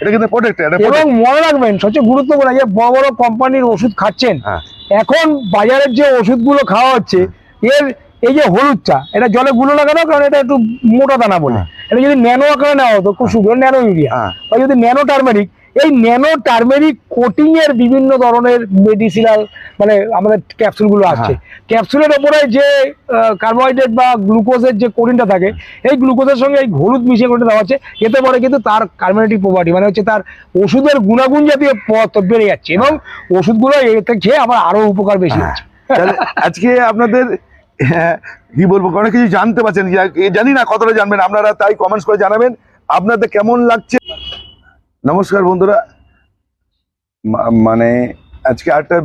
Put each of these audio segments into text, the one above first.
এটা কিন্তু প্রোটেক্ট এবং মনে রাখবেন সবচেয়ে গুরুত্বপূর্ণ যে বড় বড় কোম্পানির ওষুধ খাচ্ছেন হ্যাঁ। এখন বাজারের যে ওষুধগুলো খাওয়া হচ্ছে এর এই যে হলুদ চা এটা জলে গুলো লাগানো কারণ এটা একটু মোটা দানা বলে। হ্যাঁ। এটা যদি ন্যানো আকারে নেওয়া হতো খুব সুন্দর ন্যানো ইউরিয়া হ্যাঁ। বা যদি ন্যানো টার্মেরিক এই ন্যানো টার্মেরিক কোটিং এর বিভিন্ন ধরনের মেডিসিনাল মানে আমাদের ক্যাপসুলগুলো আসছে ক্যাপসুলের ওপরে যে কার্বোহাইড্রেট বা গ্লুকোজের যে কোটিনটা থাকে এই গ্লুকোজের সঙ্গে এই হলুদ মিশিয়ে কোটিন দেওয়া হচ্ছে। এতে পরে কিন্তু তার কার্বোনেটিক প্রপার্টি মানে হচ্ছে তার ওষুধের গুণাগুণ জাতীয় পথ বেড়ে যাচ্ছে এবং ওষুধগুলো এতে খেয়ে আবার আরও উপকার বেশি হ্যাঁ। হচ্ছে। আজকে আপনাদের হ্যাঁ, কি বলব অনেক কিছু জানতে পারছেন। জানি না কতটা জানবেন আপনারা তাই কমেন্টস করে জানাবেন। আপনাদের কেমন লাগছে? নমস্কার বন্ধুরা। মানে আজকে একটা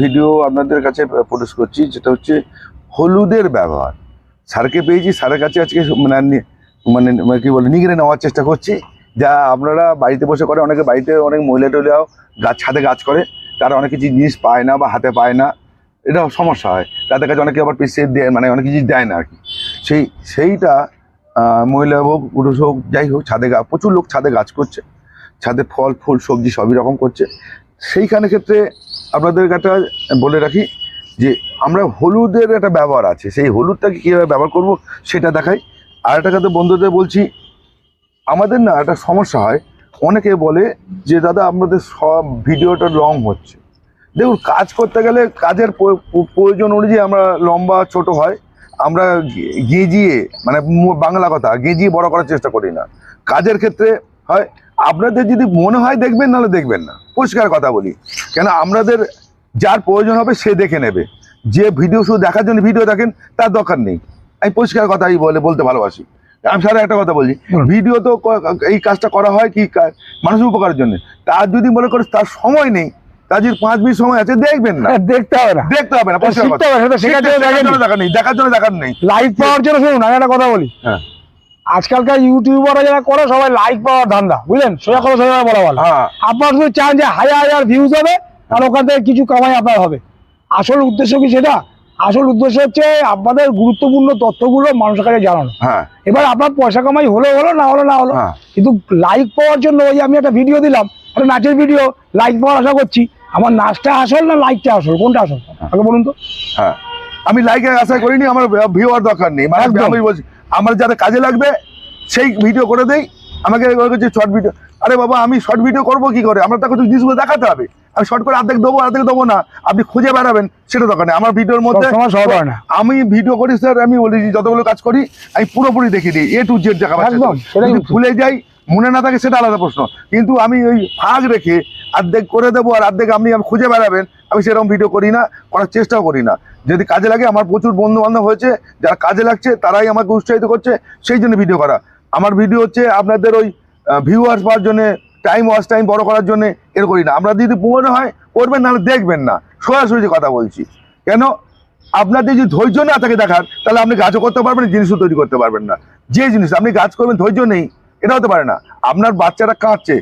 ভিডিও আপনাদের কাছে প্রকাশ করছি, যেটা হচ্ছে হলুদের ব্যবহার। স্যারকে পেয়েছি, স্যারের কাছে আজকে মানে মানে মানে কি বলে, নিগড়ে নেওয়ার চেষ্টা করছি। যা আপনারা বাড়িতে বসে করে, অনেকে বাড়িতে অনেক মহিলা টহিলাও গাছ ছাদে গাছ করে, তারা অনেক কিছু জিনিস পায় না বা হাতে পায় না। এটা সমস্যা হয়। তাদের কাছে অনেকে আবার পিছিয়ে দেয় মানে অনেক কিছু দেয় না আর কি। সেই, সেইটা মহিলা হোক পুরুষ হোক যাই হোক, ছাদে গা, প্রচুর লোক ছাদে গাছ করছে। ছাদে ফল, ফুল, সবজি সবই রকম করছে। সেইখানে ক্ষেত্রে আপনাদের একটা বলে রাখি যে, আমরা হলুদের একটা ব্যবহার আছে। সেই হলুদটাকে কীভাবে ব্যবহার করব সেটা দেখাই। আর একটা কথা বন্ধুদের বলছি, আমাদের না একটা সমস্যা হয়। অনেকে বলে যে, দাদা, আমাদের সব ভিডিওটা লং হচ্ছে। দেখুন, কাজ করতে গেলে কাজের প্রয়োজন অনুযায়ী আমরা লম্বা, ছোট হয়। আমরা গেঁজিয়ে মানে বাংলা কথা, গেঁজিয়ে বড় করার চেষ্টা করি না। কাজের ক্ষেত্রে হয় আপনাদের যদি মনে হয় দেখবেন নাহলে দেখবেন না। পরিষ্কার কথা বলি। কেন আমাদের যার প্রয়োজন হবে সে দেখে নেবে। যে ভিডিও শুধু দেখার জন্য ভিডিও দেখেন তার দরকার নেই। আমি পরিষ্কার কথাই বলে বলতে ভালোবাসি। আমি সারা একটা কথা বলছি ভিডিও তো এই কাজটা করা হয় কি মানুষের উপকারের জন্য। তার যদি মনে করে তার সময় নেই তার যদি পাঁচ মিনিট সময় আছে দেখবেন না। হ্যাঁ, দেখতে হবে না। দেখতে হবে না দেখার জন্য দেখার নেই দেখার জন্য দেখার নেই। লাইক পাওয়ার জন্য শুনুন আমি একটা কথা বলি। হ্যাঁ। আজকালকার ইউটিউবাররা যারা করে সবাই লাইক পাওয়ার ধান্দা বুঝলেন? সোজা কথা সোজা বলা। ভালো হ্যাঁ। আপনার শুধু চান যে হাজার হাজার ভিউজ হবে আর ওখান থেকে কিছু কামাই আপনার হবে। আসল উদ্দেশ্য কি সেটা? আসল উদ্দেশ্য হচ্ছে আপনাদের গুরুত্বপূর্ণ তথ্যগুলো মানুষের কাছে জানানো। হ্যাঁ। এবার আপনার পয়সা কামাই হলো হলো না হলো না হলো। হ্যাঁ। কিন্তু লাইক পাওয়ার জন্য ওই আমি একটা ভিডিও দিলাম একটা নাচের ভিডিও লাইক পাওয়ার আশা করছি। আমার নাচটা আসল না লাইকটা আসল? কোনটা আসল? আগে বলুন তো। হ্যাঁ। আমি লাইকের আশা করিনি আমার ভিউয়ার দরকার নেই। মানে। আমি বলছি আমার যাতে কাজে লাগবে সেই ভিডিও করে দেই। আমাকে শর্ট ভিডিও আরে বাবা আমি শর্ট ভিডিও করব কি করে? আমরা তাকে তো জিনিসগুলো দেখাতে হবে। আমি শর্ট করে অর্ধেক দেবো অর্ধেক দেবো না। আপনি খুঁজে বেড়াবেন সেটা দরকার নেই। আমার ভিডিওর মধ্যে আমি ভিডিও করি স্যার আমি বলি যতগুলো কাজ করি আমি পুরোপুরি দেখে দিই এ টু জেড দেখা উচিত। ভুলে যাই মনে না থাকে সেটা আলাদা প্রশ্ন। কিন্তু আমি ওই ফাঁক রেখে অর্ধেক করে দেবো আর অর্ধেক আপনি খুঁজে বেড়াবেন আমি সেরকম ভিডিও করি না করার চেষ্টাও করি না। যদি কাজে লাগে, আমার প্রচুর বন্ধু বান্ধব হয়েছে, যারা কাজে লাগছে, তারাই আমাকে উৎসাহিত করছে, সেই জন্য ভিডিও করা। আমার ভিডিও হচ্ছে আপনাদের ওই ভিউয়ার্স পাওয়ার জন্য টাইম ওয়াচ টাইম বড় করার জন্য এর করি না। আমরা যদি মনে হয়, করবেন, নাহলে দেখবেন না। সোজাসুজি কথা বলছি। কেন? আপনাদের যদি ধৈর্য না থাকে দেখার, তাহলে আপনি গাছও করতে পারবেন, জিনিসও তৈরি করতে পারবেন না। যে জিনিস, আপনি গাছ করবেন, ধৈর্য নেই, এটা হতে পারে না। আপনার বাচ্চাটা কাঁদছে,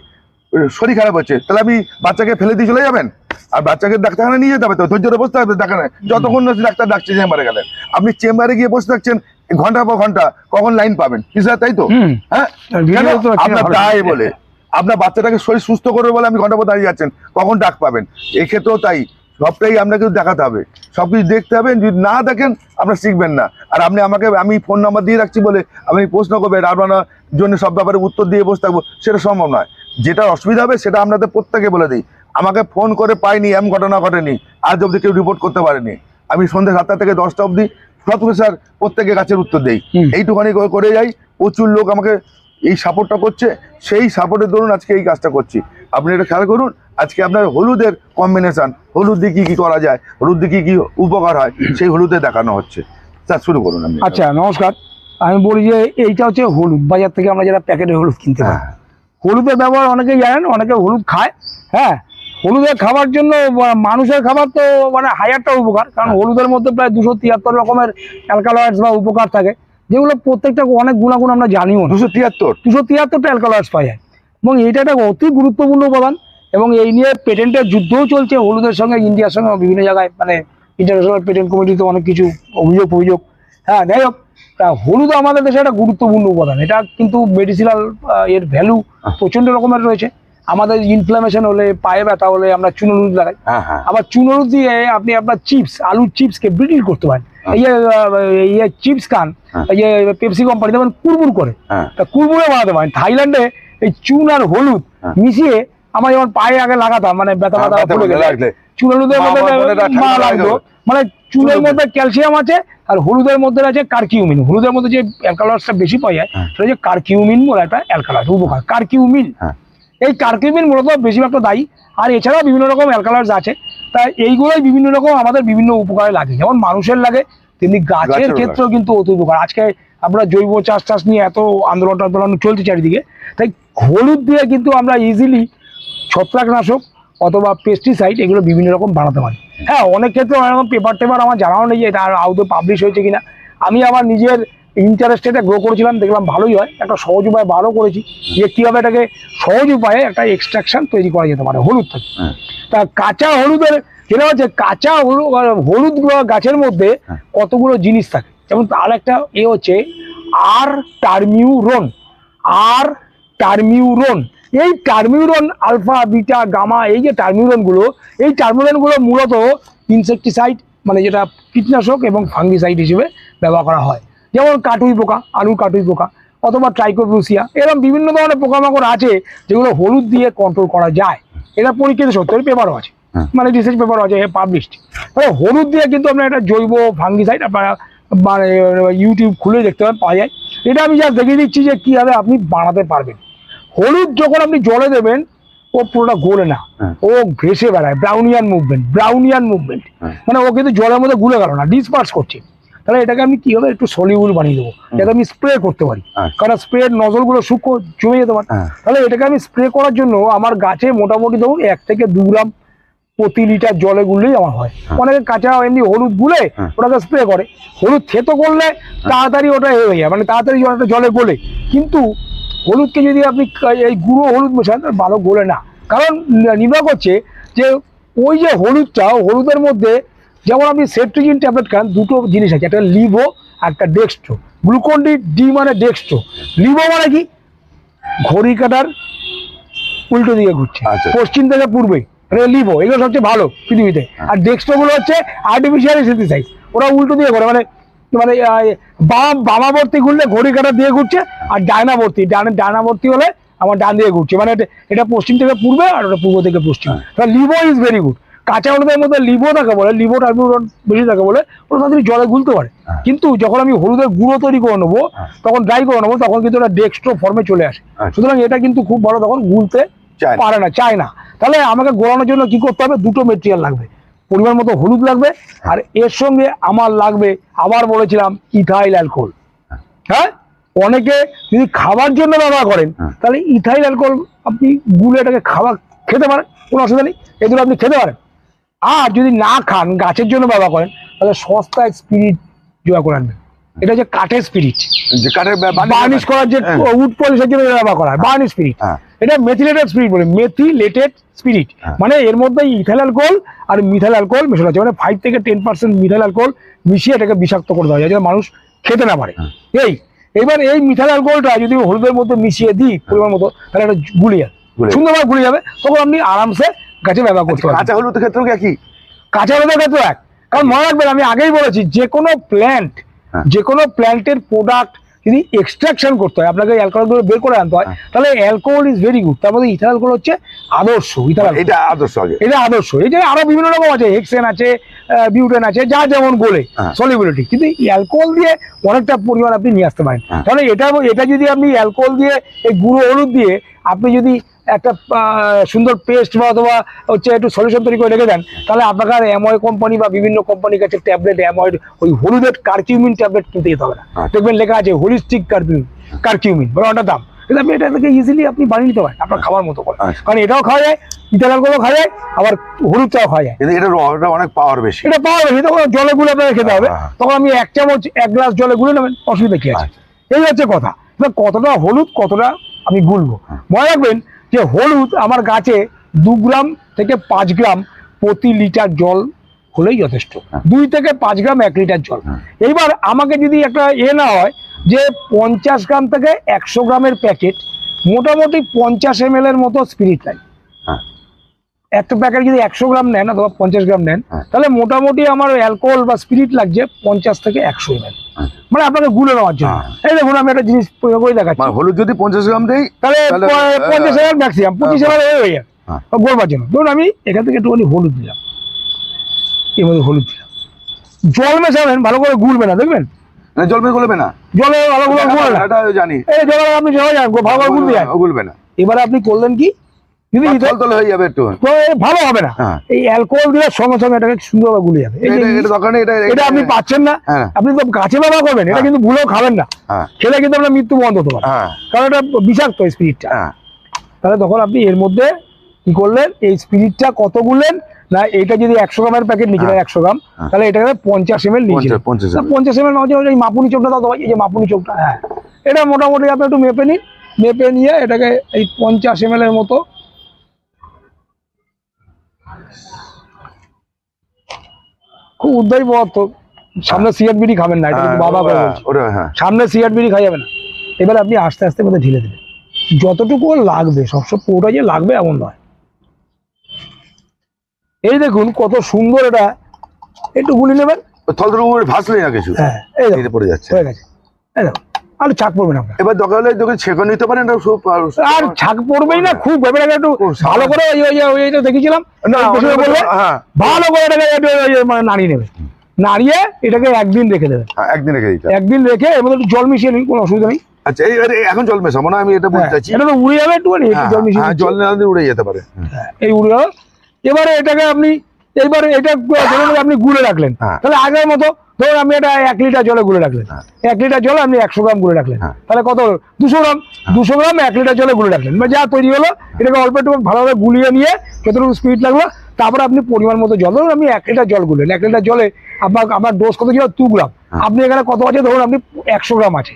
শরীর খারাপ হচ্ছে, তাহলে আপনি বাচ্চাকে ফেলে দিয়ে চলে যাবেন? আর বাচ্চাকে ডাক্তারখানে নিয়ে যেতে হবে তো ধৈর্য বসতে হবে ডাক্তার যতক্ষণ না ডাক্তার ডাকছে চেম্বারে গেলেন। আপনি চেম্বারে গিয়ে বসে থাকছেন ঘণ্টা পর ঘণ্টা কখন লাইন পাবেন? স্যার তাই তো? হ্যাঁ? আপনার। তাই বলে। আপনার বাচ্চাটাকে শরীর সুস্থ করবে বলে আপনি ঘণ্টা পর দাঁড়িয়ে যাচ্ছেন কখন ডাক পাবেন? এক্ষেত্রেও তাই। সবটাই আপনাকে দেখাতে হবে। সবকিছু দেখতে হবে যদি না দেখেন আপনার শিখবেন না। আর আপনি আমাকে আমি ফোন নাম্বার দিয়ে রাখছি বলে আপনি প্রশ্ন করবেন আপনার জন্য সব ব্যাপারে উত্তর দিয়ে বসে থাকব সেটা সম্ভব নয়। যেটা অসুবিধা হবে সেটা আপনাদের প্রত্যেকে বলে দিই। আমাকে ফোন করে পাইনি এমন ঘটনা ঘটেনি। আজ অবধি কেউ রিপোর্ট করতে পারেনি। আমি সন্ধ্যে সাতটা থেকে দশটা অবধি সব স্যার প্রত্যেকে গাছের উত্তর দেই। এইটুখানি করে- যাই প্রচুর লোক আমাকে এই সাপোর্টটা করছে। সেই সাপোর্টের দরুন আজকে এই কাজটা করছি। আপনি এটা খেয়াল করুন আজকে আপনার হলুদের কম্বিনেশন হলুদ দিয়ে কী কী করা যায় হলুদ দিয়ে কী কি উপকার হয় সেই হলুদে দেখানো হচ্ছে। স্যার শুরু করুন আপনি। আচ্ছা নমস্কার। আমি বলি যে এইটা হচ্ছে হলুদ। বাজার থেকে আমরা যারা প্যাকেটের হলুদ কিনতে পারি হ্যাঁ। হলুদের ব্যবহার অনেকেই জানেন অনেকে হলুদ খায় হ্যাঁ? হলুদের খাবার জন্য মানুষের খাবার তো মানে হাজারটা উপকার কারণ হ্যাঁ। হলুদের মধ্যে প্রায় দুশো তিয়াত্তর রকমের অ্যালকালয়েডস বা উপকার থাকে যেগুলো প্রত্যেকটা অনেক গুণাগুণ আমরা জানিও দুশো তিয়াত্তর? দুশো তিয়াত্তরটা অ্যালকালয়েডস পাওয়া যায়। এবং এটা একটা অতি গুরুত্বপূর্ণ উপাদান এবং এই নিয়ে পেটেন্টের যুদ্ধও চলছে হলুদের সঙ্গে ইন্ডিয়ার সঙ্গে বিভিন্ন জায়গায় মানে ইন্টারন্যাশনাল পেটেন্ট কমিটিতে অনেক কিছু অভিযোগ অভিযোগ হ্যাঁ যাই হোক তা হলুদ আমাদের দেশে একটা গুরুত্বপূর্ণ উপাদান এটা কিন্তু মেডিসিনাল এর ভ্যালু প্রচণ্ড রকমের রয়েছে। আমাদের ইনফ্লামেশন হলে পায়ে ব্যথা হলে আমরা চুন হলুদ লাগাই। হ্যাঁ হ্যাঁ। আবার চুন হলুদ দিয়ে আপনি আপনার চিপস আলুর চিপসকে ব্রিটিল করতে পারেন। চিপস খান হ্যাঁ। পেপসি কোম্পানি যেমন কুরকুর করে। তা বানাতে পারেন। থাইল্যান্ডে এই চুন আর হলুদ। মিশিয়ে আমার যেমন পায়ে আগে লাগাতাম মানে ব্যথা ব্যথা গেলে চুন হলুদের মধ্যে মা লাগতো। মানে চুনের মধ্যে ক্যালসিয়াম আছে আর হলুদের মধ্যে আছে কার্কিউমিন। হলুদের মধ্যে যে অ্যালকালয়েডসটা বেশি পাওয়া যায়। সেটা হচ্ছে কার্কিউমিন বলে একটা অ্যালকালয়েড উপকার কার্কিউমিন। এই কার্কিউমিন মূলত বেশিরভাগটা দায়ী। আর এছাড়াও বিভিন্ন রকম অ্যালকালয়েডস আছে। তাই এইগুলোই বিভিন্ন রকম আমাদের বিভিন্ন উপকারে লাগে। যেমন মানুষের লাগে তেমনি গাছের ক্ষেত্রেও কিন্তু অতি উপকার। আজকে আমরা জৈব চাষ টাষ নিয়ে এত আন্দোলন টান্দোলন চলছে চারিদিকে তাই হলুদ দিয়ে কিন্তু আমরা ইজিলি ছত্রাকনাশক অথবা পেস্টিসাইড এগুলো বিভিন্ন রকম বানাতে পারি। হ্যাঁ অনেক ক্ষেত্রে অনেক রকম পেপার টেপার আমার জানাও নেই যে এটা আউটে পাবলিশ হয়েছে কিনা। আমি আমার নিজের ইন্টারেস্টেডে গ্রো করেছিলাম দেখলাম ভালোই হয়। একটা সহজ উপায় বারও করেছি যে কীভাবে এটাকে সহজ উপায়ে একটা এক্সট্রাকশন তৈরি করা যেতে পারে হলুদ থেকে। হ্যাঁ। তা কাঁচা হলুদের যেটা হচ্ছে কাঁচা হলুদ হলুদ গাছের মধ্যে হ্যাঁ। কতগুলো জিনিস থাকে? যেমন তার একটা এ হচ্ছে আর টার্মিউরন আর টার্মিউরন এই টার্মিউরন আলফা বিটা গামা এই যে টার্মিউরনগুলো এই টার্মিউরনগুলো মূলত ইনসেকটিসাইড মানে যেটা কীটনাশক এবং ফাঙ্গিসাইড হিসেবে ব্যবহার করা হয়। যেমন কাটুই পোকা আলুর কাটুই পোকা অথবা ট্রাইকোপ্রুসিয়া এরকম বিভিন্ন ধরনের পোকামাকড় আছে যেগুলো হলুদ দিয়ে কন্ট্রোল করা যায়। এটা পরীক্ষিত সত্যের পেপারও আছে। হ্যাঁ। মানে রিসার্চ পেপারও আছে পাবলিশড তবে হলুদ দিয়ে কিন্তু আপনার একটা জৈব ফাঙ্গিসাইড আপনারা মানে ইউটিউব খুলে দেখতে পারেন পাওয়া যায়। এটা আমি যা দেখিয়ে দিচ্ছি যে কীভাবে আপনি বানাতে পারবেন। হলুদ যখন আপনি জলে দেবেন ও পুরোটা গোলে না। হ্যাঁ। ও ভেসে বেড়ায় ব্রাউনিয়ান মুভমেন্ট ব্রাউনিয়ান মুভমেন্ট। মানে ও কিন্তু জলের মধ্যে গুলে গেল না ডিসপার্স করছে। তাহলে এটাকে আমি কি হবে একটু সলিউল বানিয়ে দেবো। যাতে আমি স্প্রে করতে পারি। আচ্ছা। কারণ স্প্রের নজলগুলো শুকো জমে যেতে পারে। হ্যাঁ। তাহলে এটাকে আমি স্প্রে করার জন্য আমার গাছে মোটামুটি ধরুন এক থেকে দু গ্রাম প্রতি লিটার জলে গুললেই আমার হয়। অনেকে কাঁচা এমনি হলুদ গুলে হ্যাঁ। ওটাকে স্প্রে করে। হলুদ থেতো করলে তাড়াতাড়ি ওটা হয়ে যায় মানে তাড়াতাড়ি জলটা জলে গলে। কিন্তু হলুদকে যদি আপনি এই গুঁড়ো হলুদ মেশান ভালো গলে না। কারণ নির্ভর করছে যে ওই যে হলুদটা হলুদের মধ্যে যেমন আপনি সেট্রিজিন ট্যাবলেট খান দুটো জিনিস আছে একটা লিভো আর একটা ডেক্সট্রো। গ্লুকন ডি ডি মানে ডেক্সট্রো। লিভো মানে কি? ঘড়ি কাটার উল্টো দিকে ঘুরছে। আচ্ছা। পশ্চিম থেকে পূর্বে এটা লিভো এগুলো সবচেয়ে ভালো পৃথিবীতে। আর ডেক্সট্রো গুলো হচ্ছে আর্টিফিশিয়াল সিনথেসাইজ ওরা উল্টো দিয়ে করে মানে মানে বাম বামাবর্তী ঘুরলে ঘড়ি কাটা দিয়ে ঘুরছে আর ডায়নাবর্তী ডান ডায়নাবর্তী হলে আমার ডান দিয়ে ঘুরছে। মানে এটা- এটা পশ্চিম থেকে পূর্বে আর ওটা পূর্ব থেকে পশ্চিম। লিভো ইজ ভেরি গুড কাঁচা হলুদের মধ্যে লিভো থাকে বলে লিভো টার্মিউরন বেশি থাকে বলে ওটা তাড়াতাড়ি জলে গুলতে পারে। হ্যাঁ। কিন্তু যখন আমি হলুদের গুঁড়ো তৈরি করে নেব হ্যাঁ। তখন ড্রাই করে নেব তখন কিন্তু ওটা ডেক্সট্রো ফর্মে চলে আসে। আচ্ছা। সুতরাং এটা কিন্তু খুব ভালো তখন গুলতে পারে না চায় না। তাহলে আমাকে গোলানোর জন্য কি করতে হবে? দুটো মেটেরিয়াল লাগবে। পরিমাণ মতো হলুদ লাগবে আর এর সঙ্গে আমার লাগবে আবার বলেছিলাম ইথাইল অ্যালকোহল। হ্যাঁ। অনেকে যদি খাবার জন্য ব্যবহার করেন হ্যাঁ। তাহলে ইথাইল অ্যালকোহল আপনি গুলে এটাকে খাবার খেতে পারেন কোনো অসুবিধা নেই। এগুলো আপনি খেতে পারেন। আর যদি না খান গাছের জন্য ব্যবহার করেন তাহলে সস্তায় স্পিরিট জোগাড় করে আনবেন এটা হচ্ছে কাঠের স্পিরিট যে কাঠের বার্নিশ করার যে হ্যাঁ। উড পলিশের জন্য ব্যবহার করা হয় বার্নিশ স্পিরিট হ্যাঁ। এটা মেথিলেটেড স্পিরিট বলে মেথিলেটেড স্পিরিট হ্যাঁ। মানে এর মধ্যে ইথাইল অ্যালকোহল আর মিথাইল অ্যালকোহল মেশানো আছে মানে ফাইভ থেকে টেন পার্সেন্ট মিথাইল অ্যালকোহল মিশিয়ে এটাকে বিষাক্ত করে দেওয়া যায় যাতে মানুষ খেতে না পারে হ্যাঁ। এই এবার এই মিথাইল অ্যালকোহলটা যদি হলুদের মধ্যে মিশিয়ে দিই পরিমাণ মতো তাহলে এটা গুলিয়ে যাবে। সুন্দরভাবে গুলিয়ে যাবে তখন আপনি আরামসে গাছে ব্যবহার করতে হবে কাঁচা হলুদের ক্ষেত্রেও কি কাঁচা হলুদের ক্ষেত্রে এক। কারণ মনে রাখবেন আমি আগেই বলেছি যে কোনো প্ল্যান্ট হ্যাঁ। যে কোনো প্ল্যান্টের প্রোডাক্ট যদি এক্সট্রাকশন করতে হয় আপনাকে অ্যালকোহলগুলো বের করে আনতে হয় হ্যাঁ। তাহলে অ্যালকোহল ইজ ভেরি গুড তার মধ্যে ইথানল অ্যালকোহল হচ্ছে আদর্শ ইথানল এটা আদর্শ এটা আদর্শ। এই যে আরও বিভিন্ন রকম আছে হেক্সেন আছে বিউটেন আছে যা যেমন গোলে হ্যাঁ। সলিবিলিটি কিন্তু অ্যালকোহল দিয়ে অনেকটা পরিমাণ আপনি নিয়ে আসতে পারেন। হ্যাঁ। তাহলে এটা এটা যদি আপনি অ্যালকোহল দিয়ে এই গুঁড়ো হলুদ দিয়ে আপনি যদি একটা সুন্দর পেস্ট বা অথবা হচ্ছে একটু সলিউশন তৈরি করে রেখে দেন তাহলে আপনাকে আর অ্যাময় কোম্পানি বা বিভিন্ন কোম্পানির কাছে ট্যাবলেট অ্যাময়েড ওই হলুদের কার্কিউমিন ট্যাবলেট কিনতে যেতে হবে না আচ্ছা। দেখবেন লেখা আছে হোলিস্টিক কার্কিউমিন কার্কিউমিন বলে অনেকটা দাম কিন্তু আপনি এটা থেকে ইজিলি আপনি বানিয়ে নিতে পারেন আপনার খাবার মতো করে আচ্ছা। কারণ এটাও খাওয়া যায় ইতালালগুলো খাওয়া যায় আবার হলুদটাও খাওয়া যায় এটা অনেক পাওয়ার বেশি এটা পাওয়া যাবে তখন জলে গুলে আপনাকে খেতে হবে। তখন আপনি এক চামচ এক গ্লাস জলে গুলে নেবেন অসুবিধা কি আছে আচ্ছা। এই হচ্ছে কথা কতটা হলুদ কতটা আমি গুলবো হ্যাঁ। মনে রাখবেন যে হলুদ আমার গাছে দু গ্রাম থেকে পাঁচ গ্রাম প্রতি লিটার জল হলেই যথেষ্ট হ্যাঁ। দুই থেকে পাঁচ গ্রাম এক লিটার জল হ্যাঁ। এইবার আমাকে যদি একটা এ না হয় যে পঞ্চাশ গ্রাম থেকে একশো গ্রামের প্যাকেট মোটামুটি পঞ্চাশ এম এর মতো স্পিরিট হ্যাঁ। একটা প্যাকেট যদি একশো গ্রাম নেন অথবা পঞ্চাশ গ্রাম নেন হ্যাঁ। তাহলে মোটামুটি আমার অ্যালকোহল বা স্পিরিট লাগছে পঞ্চাশ থেকে একশো এম হ্যাঁ। মানে আপনাকে গুলে নেওয়ার জন্য। হ্যাঁ। এই দেখুন আমি একটা জিনিস প্রয়োগ করে দেখাচ্ছি। মানে হলুদ যদি পঞ্চাশ গ্রাম দেই তাহলে পঞ্চাশ এম ম্যাক্সিমাম পঁচিশ হয়ে যাবে হ্যাঁ। গোলবার জন্য। ধরুন আমি এখান থেকে একটুখানি হলুদ দিলাম। এর মধ্যে হলুদ দিলাম। জল মেশাবেন ভালো করে গুলবে না দেখবেন? জল গলবে না। জলে ভালো করে গুলবে না। এটা জানি। এই জলে আপনি জলে ভালো করে গুলবে না। এবারে আপনি করলেন কি? হয়ে যাবে একটু। তো ভালো হবে না। হ্যাঁ। এই অ্যালকোহল দিলে সঙ্গে সঙ্গে এটাকে সুন্দরভাবে গুলে যাবে। এটা এটা দরকার নেই এটা এটা আপনি পাচ্ছেন না। হ্যাঁ। আপনি তো কাছে ব্যবহার করবেন এটা হ্যাঁ। কিন্তু ভুলেও খাবেন না। খেলে কিন্তু আপনার মৃত্যু বন্ধ হতে পারে। কারণ এটা বিষাক্ত স্পিরিটটা তাহলে তখন আপনি এর মধ্যে কি করলেন? এই স্পিরিটটা কত গুললেন না এটা যদি একশো গ্রামের প্যাকেট হ্যাঁ। একশো গ্রাম। তাহলে এটাকে পঞ্চাশ এম এল পঞ্চাশ এম এল এই মাপুনি চোখটা দাও এই যে মাপুনি চোখটা। হ্যাঁ। এটা মোটামুটি আপনি একটু মেপে নিন। মেপে নিয়ে এটাকে এই পঞ্চাশ এম এর মতো খুব উদ্ধারী পদার্থ। সামনে সিগারেট বিড়ি খাবেন না বাবা বলছে। ওটা হ্যাঁ। সামনে সিগারেট বিড়ি খাই যাবে না। এবার আপনি আস্তে আস্তে মধ্যে ঢিলে দেবেন। যতটুকু লাগবে সবসময় পুরোটা যে লাগবে এমন নয়। এই দেখুন কত সুন্দর এটা। একটু গুলি নেবেন। থল থল উপরে ভাসলে না কিছু? হ্যাঁ এই পড়ে যাচ্ছে। হয়ে গেছে। এই দেখুন। আর ছাক পড়বে না। এবার দরকার হলে তোকে ছেঁকে নিতে পারেন আর ছাক পড়বেই না খুব এবার একটু ভালো করে দেখেছিলাম হ্যাঁ। ভালো করে এটাকে মানে নাড়িয়ে নেবে। নাড়িয়ে এটাকে একদিন রেখে দেবেন হ্যাঁ, একদিন রেখে দিতে একদিন রেখে মধ্যে একটু জল মিশিয়ে নিন কোনো অসুবিধা নেই। আচ্ছা এই এবারে এখন জল মেশাবো না আমি এটা বলতে হ্যাঁ, এটা তো উড়ে যাবে একটু জল মিশিয়ে জল না উড়ে যেতে পারে। এই উড়ে গেল এবারে এটাকে আপনি এইবারে এটা আপনি গুলে রাখলেন। তাহলে আগের মতো ধরুন আপনি এটা এক লিটার জলে গুলে রাখলেন। হ্যাঁ। এক লিটার জলে আপনি একশো গ্রাম গুলে রাখলেন। হ্যাঁ। তাহলে কত দুশো গ্রাম। দুশো গ্রাম এক লিটার জলে গুলে রাখলেন। বা যা তৈরি হলো এটাকে অল্প একটু ভালোভাবে গুলিয়ে নিয়ে যতটুকু স্পিড লাগল তারপরে আপনি পরিমাণ মতো জল ধরুন আপনি এক লিটার জল গুলেন। এক লিটার জলে আপনার আমার ডোজ কত ছিল? দু গ্রাম হ্যাঁ। আপনি এখানে কত আছে? ধরুন আপনি একশো গ্রাম আছে।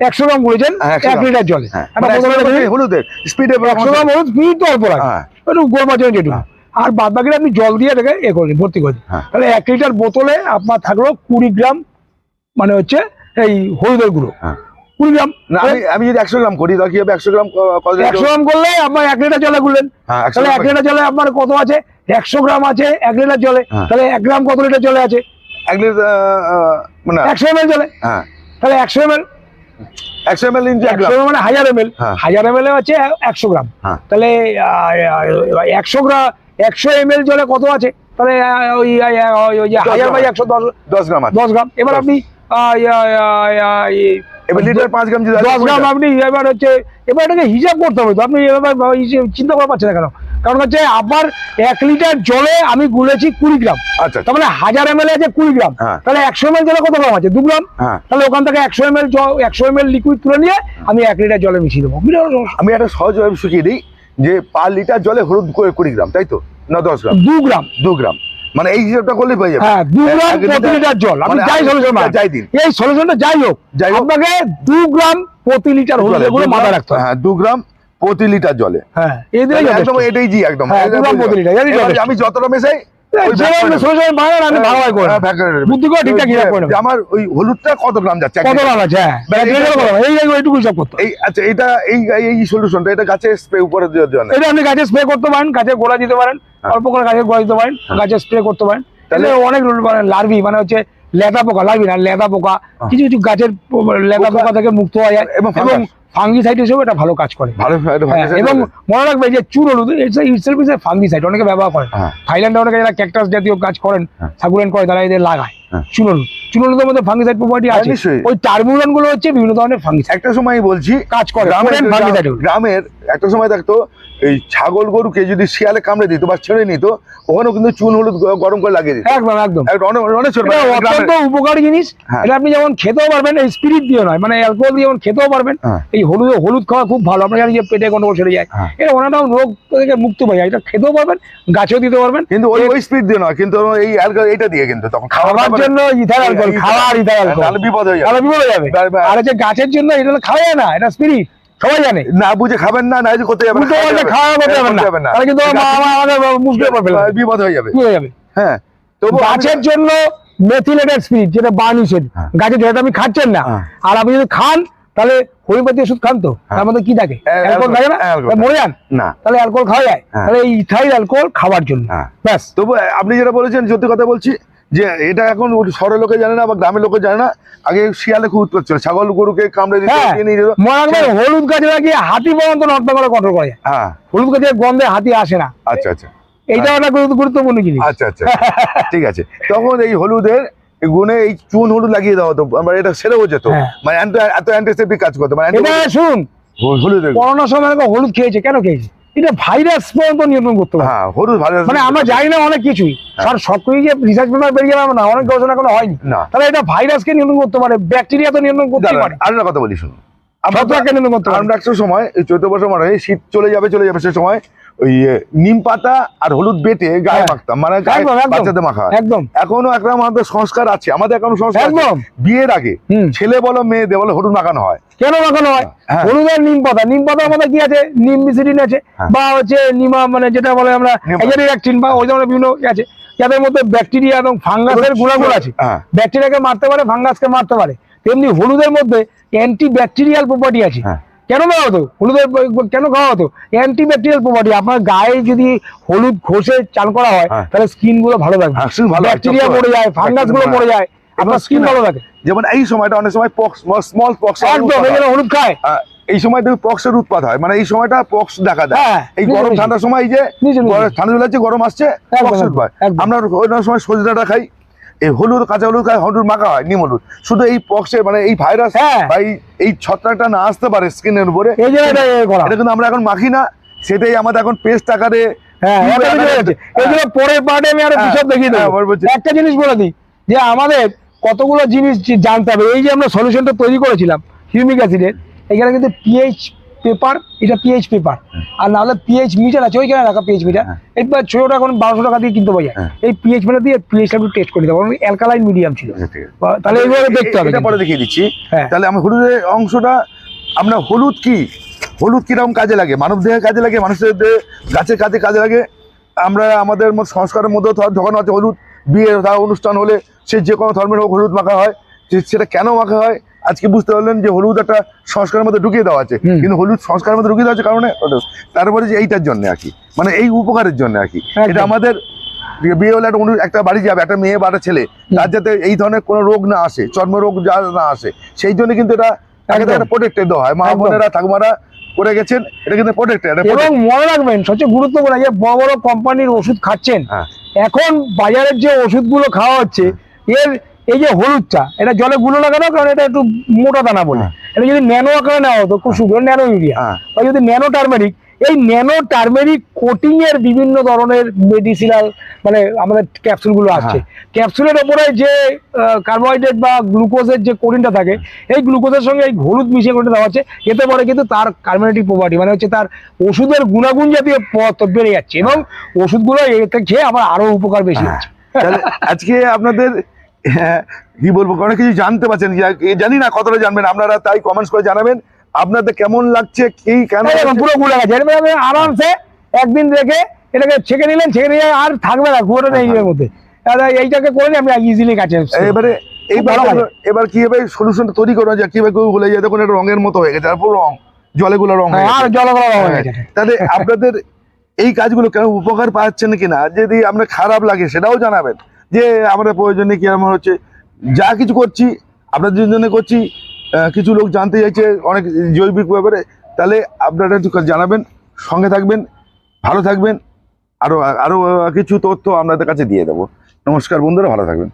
একশো গ্রাম গুলেছেন হ্যাঁ, এক লিটার জলে। হ্যাঁ। মানে রেখে হলুদের। স্পিডে একশো গ্রাম হলুদ স্পিড তো অল্প লাগে। হ্যাঁ। একটু গোলমা জন্য যেটুকু। আর বাদ বাকিটা আপনি জল দিয়ে এটাকে এ করে নিন, ভর্তি করে দিন। হ্যাঁ। তাহলে এক লিটার বোতলে আপনার থাকল কুড়ি গ্রাম মানে হচ্ছে এই হলুদের গুঁড়ো। হ্যাঁ। কুড়ি গ্রাম। না আমি যদি একশো গ্রাম করি তাহলে কি হবে? একশো গ্রাম একশো গ্রাম করলে আপনার এক লিটার জলে হ্যাঁ তাহলে এক লিটার জলে আপনার কত আছে? একশো গ্রাম আছে এক লিটার জলে। তাহলে এক গ্রাম কত লিটার জলে আছে? এক লিটার মানে একশো এম জলে। তাহলে একশো এম একশো এম এল মানে হাজার এম। হাজার এম এল হচ্ছে একশো গ্রাম। তাহলে একশো গ্রাম একশো এম এল জলে কত আছে? তাহলে ওই যে হাজার গ্রাম। বাই একশো দশ দশ গ্রাম দশ গ্রাম। এবার আপনি লিটার পাঁচ গ্রাম দশ গ্রাম আপনি এবার হচ্ছে এবার এটাকে হিসাব করতে হবে তো। আপনি চিন্তা করে পাচ্ছেন না কেন? কারণ হচ্ছে আমার এক লিটার জলে আমি গুলেছি কুড়ি গ্রাম। আচ্ছা। তার মানে হাজার এম এল আছে কুড়ি গ্রাম। হ্যাঁ। তাহলে একশো এম এল জলে কত গ্রাম আছে? দু গ্রাম? হ্যাঁ। তাহলে ওখান থেকে একশো এম এল একশো এম এল লিকুইড তুলে নিয়ে আমি এক লিটার জলে মিশিয়ে দেবো। আমি একটা সহজভাবে শিখিয়ে দিই। যে পার লিটার জলে হলুদ করে কুড়ি গ্রাম তাই তো? না দশ গ্রাম? দু গ্রাম। দু গ্রাম। মানে এই হিসাবটা করলে পেয়ে যাবে। হ্যাঁ দু গ্রাম প্রতি লিটার- জল। আপনি মানে যাই সলিউশন যাই দিন। এই সলিউশনটা যাই হোক যাই হোক। আপনাকে দু গ্রাম প্রতি লিটার হলুদ দু মাথায় রাখতে হবে। হ্যাঁ দু গ্রাম প্রতি লিটার জলে। হ্যাঁ এই একদম এটাই জি একদম। হ্যাঁ। প্রতি লিটার। আমি যতটা মেশাই হ্যাঁ, করে হ্যাঁ, আমার ওই হলুদটা কত গ্রাম যাচ্ছে? কত গ্রাম আছে? হ্যাঁ। হবে। এই আচ্ছা এটা এই এই সলিউশনটা এটা গাছে স্প্রে উপরে দেওয়ার জন্য। এটা আপনি গাছে স্প্রে করতে পারেন গাছে গোড়া দিতে পারেন হ্যাঁ। অল্প করে গাছে গোড়া দিতে পারেন গাছে স্প্রে করতে পারেন। তাহলে অনেক মানে লার্ভি মানে হচ্ছে লেদা পোকা লার্ভি না লেদা পোকা। কিছু কিছু গাছের লেদা পোকা- থেকে মুক্ত হওয়া যায়। এবং। ফাঙ্গিসাইড হিসেবে এটা ভালো কাজ করে। ভালো হ্যাঁ, এবং মনে রাখবে যে চুন হলুদ ইটসেলফ ইজ ফাঙ্গিসাইড অনেকে ব্যবহার করে। হ্যাঁ। থাইল্যান্ডে অনেকে যারা ক্যাকটাস জাতীয় কাজ করেন হ্যাঁ। করে তারা এদের লাগায়। চুন হলুদ। চুন হলুদের মধ্যে ফাঙ্গিসাইড প্রপার্টি আছে। ওই টার্মুরানগুলো হচ্ছে বিভিন্ন ধরনের ফাঙ্গিসাইড একটা সময় বলছি কাজ করে গ্রামের potent গ্রামের একটা সময় দেখতো এই ছাগল গরুকে যদি শিয়ালে কামড়ে দিত বা ছেড়ে নিত ওখানেও কিন্তু চুন হলুদ গরম করে লাগিয়ে দিত। একদম একদম। মানে অত্যন্ত উপকারী জিনিস। এটা আপনি যেমন খেতেও পারবেন এই স্পিরিট দিয়ে নয় মানে অ্যালকোহল দিয়ে যেমন খেতেও পারবেন। এই হলুদ হলুদ খাওয়া খুব ভালো। আমরা জানি যে পেটে গন্ডগোল ছেড়ে যায়। হ্যাঁ। এটা অনেকটা রোগ থেকে মুক্ত হয়ে যায়। এটা খেতেও পারবেন গাছেও দিতে পারবেন। কিন্তু ওই ওই স্পিড দিয়ে নয় কিন্তু এই অ্যালকোহল এইটা দিয়ে কিন্তু তখন খাওয়ার জন্য ইথার অ্যালকোহল এই- খাওয়া আর ইথার তাহলে বিপদ হয়ে যাবে। তাহলে বিপদ হয়ে যাবে। আর হচ্ছে গাছের জন্য এটা খাওয়া না এটা স্পিরিট সবাই জানে না। বুঝে খাবেন না না করতে যাবেন খাওয়া করতে যাবেন না। তাহলে কিন্তু আমাদের পড়বে বিপদ হয়ে যাবে। হয়ে যাবে। হ্যাঁ তবু গাছের জন্য মেথিলেটেড স্পিরিট যেটা বার্নিশেড। হ্যাঁ। গাছের আপনি খাচ্ছেন না। হ্যাঁ। আর আপনি যদি খান তাহলে হোমিওপ্যাথি ওষুধ খান তো? হ্যাঁ। তার মধ্যে কি থাকে? অ্যালকোহল থাকে না? মরে যান। না। তাহলে অ্যালকোহল খাওয়া যায়। হ্যাঁ। তাহলে এই ইথাইল অ্যালকোহল খাওয়ার জন্য। হ্যাঁ। ব্যাস। তবু আপনি যেটা বলেছেন সত্যি কথা বলছি যে এটা এখন শহরের লোকে জানে না বা গ্রামের লোকে জানে না। আগে শিয়ালে খুব উৎপাত ছিল। ছাগল গরুকে কামড়ে দিত হ্যাঁ। হলুদ গাছে লাগিয়ে হাতি পর্যন্ত নর্থ করে কন্ট্রোল করে। হ্যাঁ। হলুদ গাছের গন্ধে হাতি আসে না। আচ্ছা আচ্ছা। এইটা একটা গুরুত্বপূর্ণ জিনিস। আচ্ছা আচ্ছা। ঠিক আছে। তখন এই হলুদের গুণে এই চুন হলুদ লাগিয়ে দেওয়া হতো। মানে এটা যেত হ্যাঁ। মানে এত অ্যান্টিসেপ্টিক কাজ করতো। মানে এটা শুন করোনার সময় হলুদ খেয়েছে। কেন খেয়েছে? এটা ভাইরাস পর্যন্ত নিয়ন্ত্রণ করতে পারে। হ্যাঁ হলুদ ভালো মানে আমরা জানি না অনেক কিছুই। হ্যাঁ। আর সব কিছু যে রিসার্চ পেপার বেরিয়ে যাবে না অনেক গবেষণা কোনো হয়নি। না। তাহলে এটা ভাইরাসকে নিয়ন্ত্রণ করতে পারে? ব্যাকটেরিয়া তো নিয়ন্ত্রণ করতে পারে। আর কথা বলি শুনুন। আমরা একটা সময় চৈত্র বছর মানে শীত চলে যাবে চলে যাবে সে সময় ওই নিম পাতা আর হলুদ বেটে গায়ে হ্যাঁ। মাখতাম। মানে গায়ে মাখা। একদম। এখনও একটা আমাদের সংস্কার আছে। আমাদের এখনও সংস্কার। বিয়ের আগে ছেলে বলো মেয়ে দে বলো হলুদ মাখানো হয়। কেন মাখানো হয়? হ্যাঁ। হলুদ আর নিম পাতা। নিম পাতার মধ্যে কি আছে? নিম মিসিডিন আছে। হ্যাঁ। বা হচ্ছে নিমা মানে যেটা বলে আমরা বা ওই ধরনের বিভিন্ন ইয়ে আছে। যাদের মধ্যে ব্যাকটেরিয়া এবং ফাঙ্গাসের গুণাগুণ আছে। হ্যাঁ। ব্যাকটেরিয়াকে মারতে পারে ফাঙ্গাসকে মারতে পারে। তেমনি হলুদের মধ্যে অ্যান্টি ব্যাকটেরিয়াল প্রপার্টি আছে। হ্যাঁ। কেন খাওয়া হতো হলুদের কেন খাওয়া হতো অ্যান্টি ব্যাকটেরিয়াল প্রপার্টি আপনার গায়ে যদি হলুদ ঘষে চান করা হয় হ্যাঁ। তাহলে স্কিনগুলো ভালো ভালো ব্যাকটেরিয়া মরে যায়। ফাঙ্গাসগুলো মরে যায় আপনার স্কিন ভালো থাকে। যেমন এই সময়টা অনেক সময় পক্স স্মল পক্স একদম হলুদ খায়। এই সময় দেখবে পক্সের উৎপাত হয়। মানে এই সময়টা পক্স দেখা যায় হ্যাঁ, এই গরম ঠান্ডার সময় এই যে ঠান্ডা চলে গরম আসছে পক্সের আমরা ওই সময় সজনাটা খাই। এই হলুদ কাঁচা হলুদ হলুদ মাখা হয় নিম হলুদ। শুধু এই পক্সে মানে এই ভাইরাস হ্যাঁ। বা এই- ছত্রাকটা না আসতে পারে স্কিনের উপরে। এটা কিন্তু আমরা এখন মাখি না। সেটাই আমাদের এখন পেস্ট আকারে tube একটা আকারে- জিনিস আছে। এইগুলো পরের পার্টে আমি আরও বিশদ দেখিয়ে দেবো। একটা জিনিস বলে দিই যে আমাদের কতগুলো জিনিস জানতে হবে। এই যে আমরা সলিউশনটা তৈরি করেছিলাম হিউমিক অ্যাসিডের এখানে কিন্তু পিএইচ পেপার এটা পিএইচ পেপার আর না হলে পিএইচ মিটার আছে ওইখানে রাখা পিএইচ মিটার হ্যাঁ। এই ছোটটা এখন বারোশো টাকা দিয়ে কিনতে পাওয়া যায় হ্যাঁ। এই পিএইচ মিটার দিয়ে পিএইচটা একটু টেস্ট করে দেবো অ্যালকালাইন মিডিয়াম ছিল। বা- তাহলে এইভাবে দেখতে হবে পরে দেখিয়ে দিচ্ছি। হ্যাঁ। তাহলে আমি হলুদের অংশটা আমরা হলুদ কি? হলুদ কীরকম কাজে লাগে? মানব দেহের কাজে লাগে? মানুষের দেহে গাছের কাজে কাজে লাগে? আমরা আমাদের সংস্কারের মধ্যে ঢোকানো আছে হলুদ বিয়ে অনুষ্ঠান হলে সে যে কোনো ধর্মের হোক হলুদ মাখা হয় সেটা কেন মাখা হয়? আজকে বুঝতে পারলেন যে হলুদ একটা সংস্কারের মধ্যে ঢুকিয়ে দেওয়া আছে। কিন্তু হলুদ সংস্কারের মধ্যে ঢুকিয়ে দেওয়া আছে কারণে তারপরে যে এইটার জন্য আর কি। মানে এই উপকারের জন্য আর কি। এটা আমাদের বিয়ে হলে একটা একটা বাড়ি যাবে একটা মেয়ে বা একটা ছেলে তার যাতে এই ধরনের কোনো রোগ না আসে চর্মরোগ যা না আসে সেই জন্য কিন্তু এটা তাকে। একটা প্রোটেক্টেড দেওয়া হয়। মা। বোনেরা ঠাকুমারা করে গেছেন এটা কিন্তু প্রোটেক্টেড এবং মনে রাখবেন সবচেয়ে গুরুত্বপূর্ণ যে বড় বড় কোম্পানির ওষুধ খাচ্ছেন। হ্যাঁ। এখন বাজারের যে ওষুধগুলো খাওয়া হচ্ছে এর এই যে হলুদ চা এটা জলে গুলো লাগানো কারণ এটা একটু মোটা দানা বলে। হ্যাঁ। এটা যদি ন্যানো আকারে নেওয়া হতো খুব সুন্দর ন্যানো ইউরিয়া। হ্যাঁ। বা যদি ন্যানো টার্মেরিক এই ন্যানো টার্মেরিক কোটিং এর বিভিন্ন ধরনের মেডিসিনাল মানে আমাদের ক্যাপসুলগুলো আসছে। ক্যাপসুলের ওপরে যে কার্বোহাইড্রেট বা গ্লুকোজের যে কোটিনটা থাকে এই গ্লুকোজের সঙ্গে এই হলুদ মিশিয়ে করে দেওয়া হচ্ছে। এতে পরে কিন্তু তার কার্বোনেটিক প্রপার্টি মানে হচ্ছে তার ওষুধের গুণাগুণ জাতীয় পথ বেড়ে যাচ্ছে এবং ওষুধগুলো এতে খেয়ে আমার আরও উপকার বেশি হচ্ছে। আজকে আপনাদের হ্যাঁ, কি বলব অনেক কিছু জানতে পারছেন। জানি না কতটা জানবেন আপনারা তাই কমেন্টস করে জানাবেন। আপনাদের কেমন লাগছে কি কেন পুরো গুলে গেছে। এরপরে আরামসে একদিন রেখে এটাকে ছেঁকে নিলেন ছেঁকে নিয়ে আর থাকবে না গুঁড়োটা নেই এর মধ্যে। এইটাকে করে আপনি ইজিলি কাছে এবারে এইবার। এবার কীভাবে সলিউশনটা তৈরি করব যে কীভাবে কেউ ভুলে যায় দেখুন এটা রঙের মতো হয়ে গেছে তারপর রং জলে গুলো রং হ্যাঁ, আর গেছে। জল গরম হয়ে হ্যাঁ, গেছে। তাহলে আপনাদের এই কাজগুলো কেন উপকার পাচ্ছেন কিনা যদি আপনার খারাপ লাগে সেটাও জানাবেন। যে আমরা প্রয়োজনে কি আমার হচ্ছে, যা কিছু করছি, আপনাদের জন্য করছি কিছু লোক জানতে চাইছে অনেক জৈবিক ব্যাপারে, তাহলে আপনারা একটু জানাবেন, সঙ্গে থাকবেন, ভালো থাকবেন আরও আরও কিছু তথ্য আপনাদের কাছে দিয়ে দেবো। নমস্কার বন্ধুরা, ভালো থাকবেন।